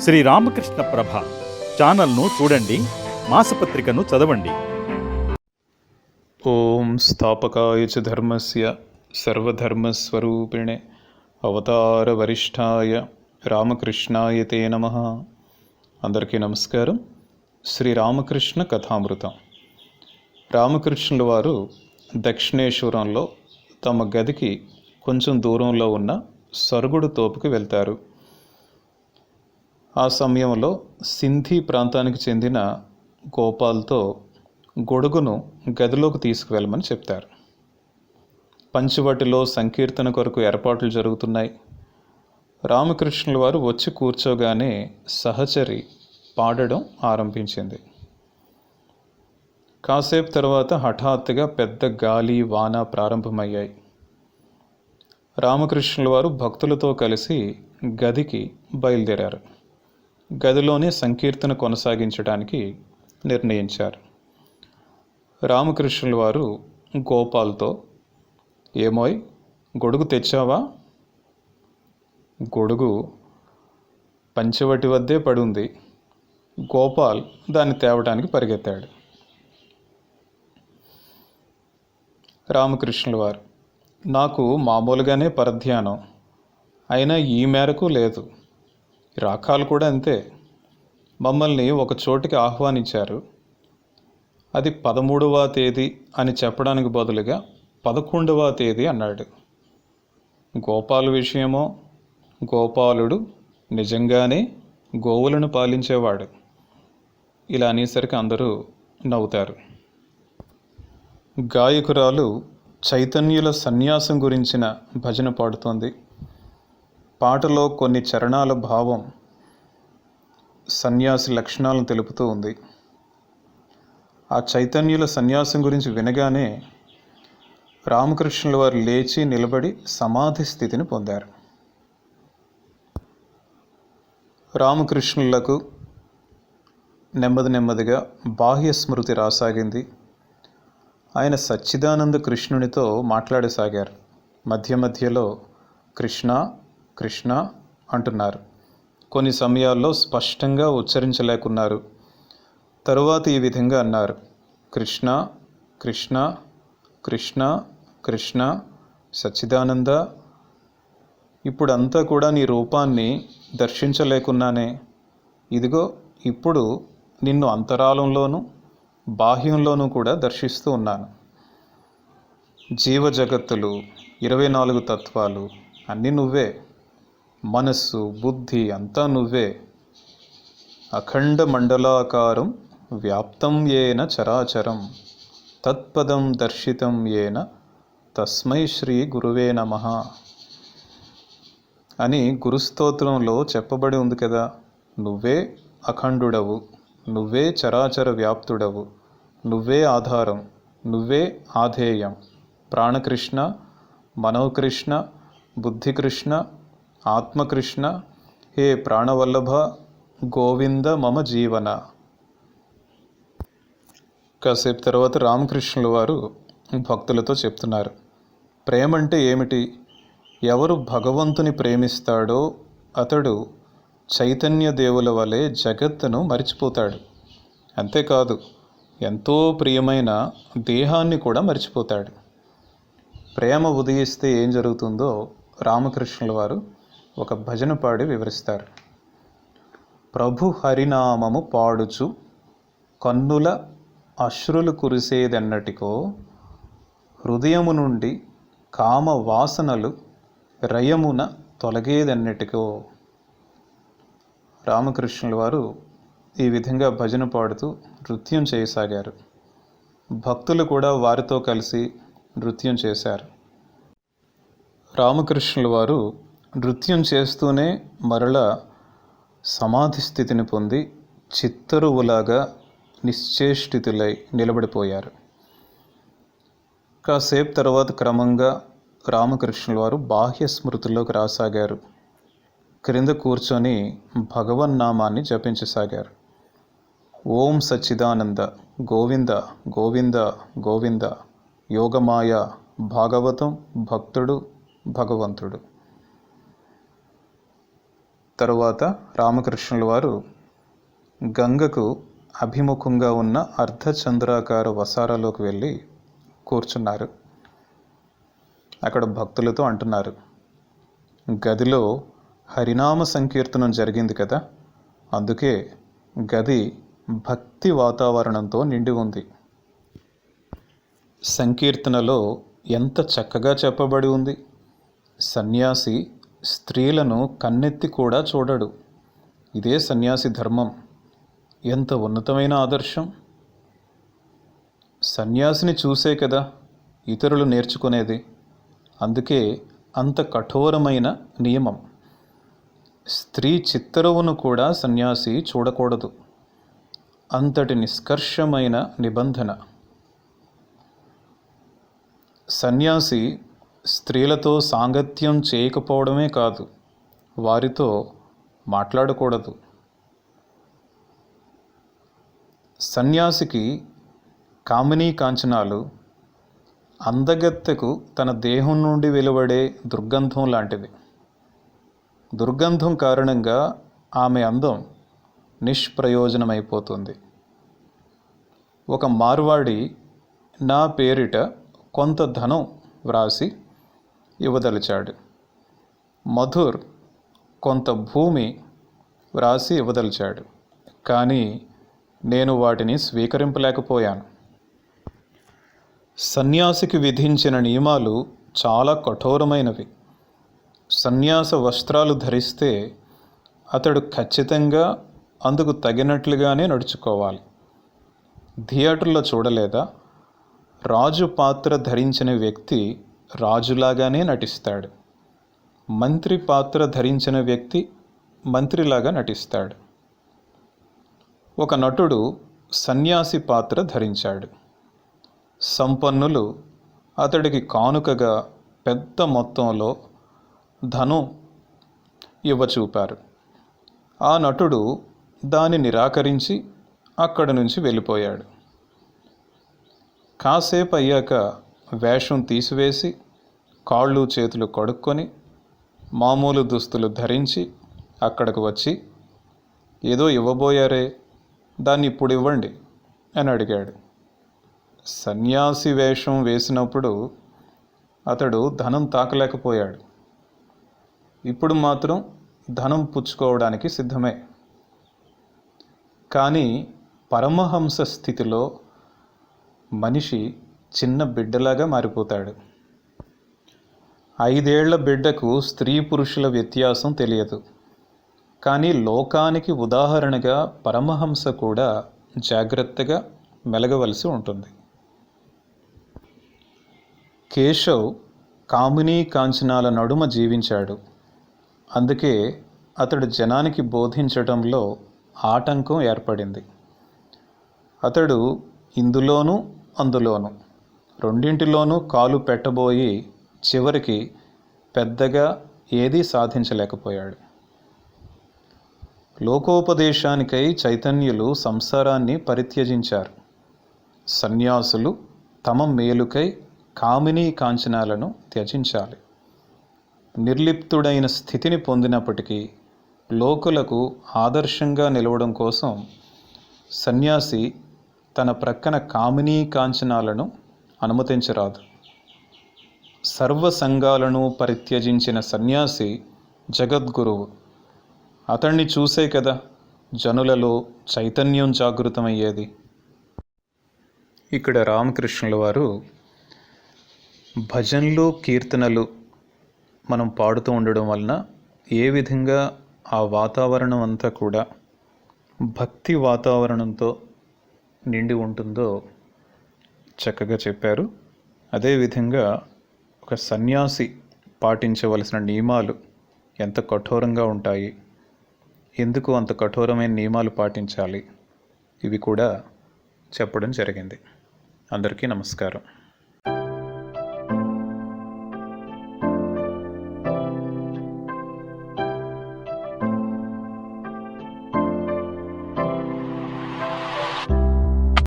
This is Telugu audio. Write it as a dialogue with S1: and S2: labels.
S1: శ్రీ రామకృష్ణ ప్రభ ఛానల్ను చూడండి మాసపత్రికను చదవండి.
S2: ఓం స్థాపకాయ చ ధర్మస్య సర్వధర్మస్వరూపిణే అవతార వరిష్ఠాయ రామకృష్ణాయ తే నమ. అందరికీ నమస్కారం. శ్రీ రామకృష్ణ కథామృతం. రామకృష్ణుల వారు దక్షిణేశ్వరంలో తమ గదికి కొంచెం దూరంలో ఉన్న సరుగుడు తోపుకి వెళ్తారు. ఆ సమయంలో సింధీ ప్రాంతానికి చెందిన గోపాల్తో గొడుగును గదిలోకి తీసుకువెళ్ళమని చెప్తారు. పంచవటిలో సంకీర్తన కొరకు ఏర్పాట్లు జరుగుతున్నాయి. రామకృష్ణుల వారు వచ్చి కూర్చోగానే సహచరి పాడడం ఆరంభించింది. కాసేపు తర్వాత హఠాత్తుగా పెద్ద గాలి వాన ప్రారంభమయ్యాయి. రామకృష్ణుల వారు భక్తులతో కలిసి గదికి బయలుదేరారు. గదిలోనే సంకీర్తన కొనసాగించడానికి నిర్ణయించారు. రామకృష్ణుల వారు గోపాల్తో ఏమోయ్ గొడుగు తెచ్చావా? గొడుగు పంచవటి వద్దే పడుంది. గోపాల్ దాన్ని తేవడానికి పరిగెత్తాడు. రామకృష్ణుల వారు నాకు మామూలుగానే పరధ్యానం అయినా ఈ మేరకు లేదు. రాకాలు కూడా అంతే. మమ్మల్ని ఒక చోటికి ఆహ్వానించారు. అది పదమూడవ తేదీ అని చెప్పడానికి బదులుగా పదకొండవ తేదీ అన్నాడు. గోపాల విషయమో గోపాలుడు నిజంగానే గోవులను పాలించేవాడు. ఇలా అనేసరికి అందరూ నవ్వుతారు. గాయకురాలు చైతన్యుల సన్యాసం గురించిన భజన పాడుతోంది. పాటలో కొన్ని చరణాల భావం సన్యాసి లక్షణాలను తెలుపుతూ ఉంది. ఆ చైతన్యుల సన్యాసం గురించి వినగానే రామకృష్ణుల వారు లేచి నిలబడి సమాధి స్థితిని పొందారు. రామకృష్ణులకు నెమ్మది నెమ్మదిగా బాహ్య స్మృతి రాసాగింది. ఆయన సచ్చిదానంద కృష్ణునితో మాట్లాడసాగారు. మధ్య మధ్యలో కృష్ణ కృష్ణ అంటున్నారు. కొన్ని సమయాల్లో స్పష్టంగా ఉచ్చరించలేకున్నారు. తరువాత ఈ విధంగా అన్నారు. కృష్ణ కృష్ణ కృష్ణ కృష్ణ సచ్చిదానంద ఇప్పుడంతా కూడా నీ రూపాన్ని దర్శించలేకున్నానే. ఇదిగో ఇప్పుడు నిన్ను అంతరాలంలోనూ బాహ్యంలోనూ కూడా దర్శిస్తూ ఉన్నాను. జీవ జగత్తులు ఇరవై నాలుగు తత్వాలు అన్నీ నువ్వే. మనస్సు బుద్ధి అంతా నువ్వే. అఖండ మండలాకారం వ్యాప్తం ఏన చరాచరం. తత్పదం దర్శితం ఏన తస్మై శ్రీ గురువే నమ. అని గురుస్తోత్రంలో చెప్పబడి ఉంది కదా నువ్వే అఖండుడవు నువ్వే చరాచర వ్యాప్తుడవు నువ్వే ఆధారం నువ్వే ఆధేయం. ప్రాణకృష్ణ మనోకృష్ణ బుద్ధికృష్ణ ఆత్మకృష్ణ హే ప్రాణవల్లభ గోవింద మమ జీవన. కాసేపు తర్వాత రామకృష్ణుల వారు భక్తులతో చెప్తున్నారు ప్రేమ అంటే ఏమిటి? ఎవరు భగవంతుని ప్రేమిస్తాడో అతడు చైతన్య దేవుల వలె జగత్తును మరిచిపోతాడు. అంతేకాదు ఎంతో ప్రియమైన దేహాన్ని కూడా మరిచిపోతాడు. ప్రేమ ఉదయిస్తే ఏం జరుగుతుందో రామకృష్ణుల వారు ఒక భజన పాడి వివరిస్తారు. ప్రభు హరినామము పాడుచు కన్నుల అశ్రులు కురిసేదన్నటికో హృదయము నుండి కామ వాసనలు రయమున తొలగేదన్నటికో. రామకృష్ణుల వారు ఈ విధంగా భజన పాడుతూ నృత్యం చేయసాగారు. భక్తులు కూడా వారితో కలిసి నృత్యం చేశారు. రామకృష్ణుల వారు నృత్యం చేస్తూనే మరల సమాధి స్థితిని పొంది చిత్తరువులాగా నిశ్చేష్టితులై నిలబడిపోయారు. కాసేపు తర్వాత క్రమంగా రామకృష్ణుల వారు బాహ్య స్మృతుల్లోకి రాసాగారు. క్రింద కూర్చొని భగవన్నామాన్ని జపించసాగారు. ఓం సచ్చిదానంద గోవింద గోవింద గోవింద యోగమాయ భాగవతం భక్తుడు భగవంతుడు. తరువాత రామకృష్ణుల వారు గంగకు అభిముఖంగా ఉన్న అర్ధచంద్రాకార వసారాలోకి వెళ్ళి కూర్చున్నారు. అక్కడ భక్తులతో అంటున్నారు గదిలో హరినామ సంకీర్తనం జరిగింది కదా అందుకే గది భక్తి వాతావరణంతో నిండి ఉంది. సంకీర్తనలో ఎంత చక్కగా చెప్పబడి ఉంది. సన్యాసి స్త్రీలను కన్నెత్తి కూడా చూడడు. ఇదే సన్యాసి ధర్మం. ఎంత ఉన్నతమైన ఆదర్శం. సన్యాసిని చూసే కదా ఇతరులు నేర్చుకునేది. అందుకే అంత కఠోరమైన నియమం. స్త్రీ చిత్తరువును కూడా సన్యాసి చూడకూడదు. అంతటి నిష్కర్షమైన నిబంధన. సన్యాసి స్త్రీలతో సాంగత్యం చేయకపోవడమే కాదు వారితో మాట్లాడకూడదు. సన్యాసికి కామినీ కాంచనాలు అందగత్తెకు తన దేహం నుండి వెలువడే దుర్గంధం లాంటివి. దుర్గంధం కారణంగా ఆమె అందం నిష్ప్రయోజనమైపోతుంది. ఒక మార్వాడి నా పేరిట కొంత ధనం వ్రాసి ఇవ్వదలిచాడు. మధుర్ కొంత భూమి వ్రాసి ఇవ్వదలిచాడు. కానీ నేను వాటిని స్వీకరింపలేకపోయాను. సన్యాసికి విధించిన నియమాలు చాలా కఠోరమైనవి. సన్యాస వస్త్రాలు ధరిస్తే అతడు ఖచ్చితంగా అందుకు తగినట్లుగానే నడుచుకోవాలి. థియేటర్లో చూడలేదా? రాజు పాత్ర ధరించిన వ్యక్తి రాజులాగానే నటిస్తాడు. మంత్రి పాత్ర ధరించిన వ్యక్తి మంత్రిలాగా నటిస్తాడు. ఒక నటుడు సన్యాసి పాత్ర ధరించాడు. సంపన్నులు అతడికి కానుకగా పెద్ద మొత్తంలో ధనం ఇవ్వచూపారు. ఆ నటుడు దాన్ని నిరాకరించి అక్కడి నుంచి వెళ్ళిపోయాడు. కాసేపు అయ్యాక వేషం తీసివేసి కాళ్ళు చేతులు కడుక్కొని మామూలు దుస్తులు ధరించి అక్కడికి వచ్చి ఏదో ఇవ్వబోయారే దాన్ని ఇప్పుడు ఇవ్వండి అని అడిగాడు. సన్యాసి వేషం వేసినప్పుడు అతడు ధనం తాకలేకపోయాడు. ఇప్పుడు మాత్రం ధనం పుచ్చుకోవడానికి సిద్ధమే. కానీ పరమహంస స్థితిలో మనిషి చిన్న బిడ్డలాగా మారిపోతాడు. ఐదేళ్ళ బిడ్డకు స్త్రీ పురుషుల వ్యత్యాసం తెలియదు. కానీ లోకానికి ఉదాహరణగా పరమహంస కూడా జాగ్రత్తగా మెలగవలసి ఉంటుంది. కేశవ్ కామినీ కాంచనాల నడుమ జీవించాడు. అందుకే అతడు జనానికి బోధించడంలో ఆటంకం ఏర్పడింది. అతడు ఇందులోనూ అందులోనూ రెండింటిలోనూ కాలు పెట్టబోయి చివరికి పెద్దగా ఏదీ సాధించలేకపోయాడు. లోకోపదేశానికై చైతన్యులు సంసారాన్ని పరిత్యజించారు. సన్యాసులు తమ మేలుకై కామినీ కాంచనాలను త్యజించాలి. నిర్లిప్తుడైన స్థితిని పొందినప్పటికీ లోకులకు ఆదర్శంగా నిలవడం కోసం సన్యాసి తన ప్రక్కన కామినీ కాంచనాలను అనుమతించరాదు. సర్వ సంఘాలను పరిత్యజించిన సన్యాసి జగద్గురువు. అతన్ని చూసే కదా జనులలో చైతన్యం జాగృతమయ్యేది. ఇక్కడ రామకృష్ణుల వారు భజనలు కీర్తనలు మనం పాడుతూ ఉండడం వలన ఏ విధంగా ఆ వాతావరణం అంతా కూడా భక్తి వాతావరణంతో నిండి ఉంటుందో చక్కగా చెప్పారు. అదేవిధంగా ఒక సన్యాసి పాటించవలసిన నియమాలు ఎంత కఠోరంగా ఉంటాయి? ఎందుకు అంత కఠోరమైన నియమాలు పాటించాలి? ఇవి కూడా చెప్పడం జరిగింది. అందరికీ నమస్కారం.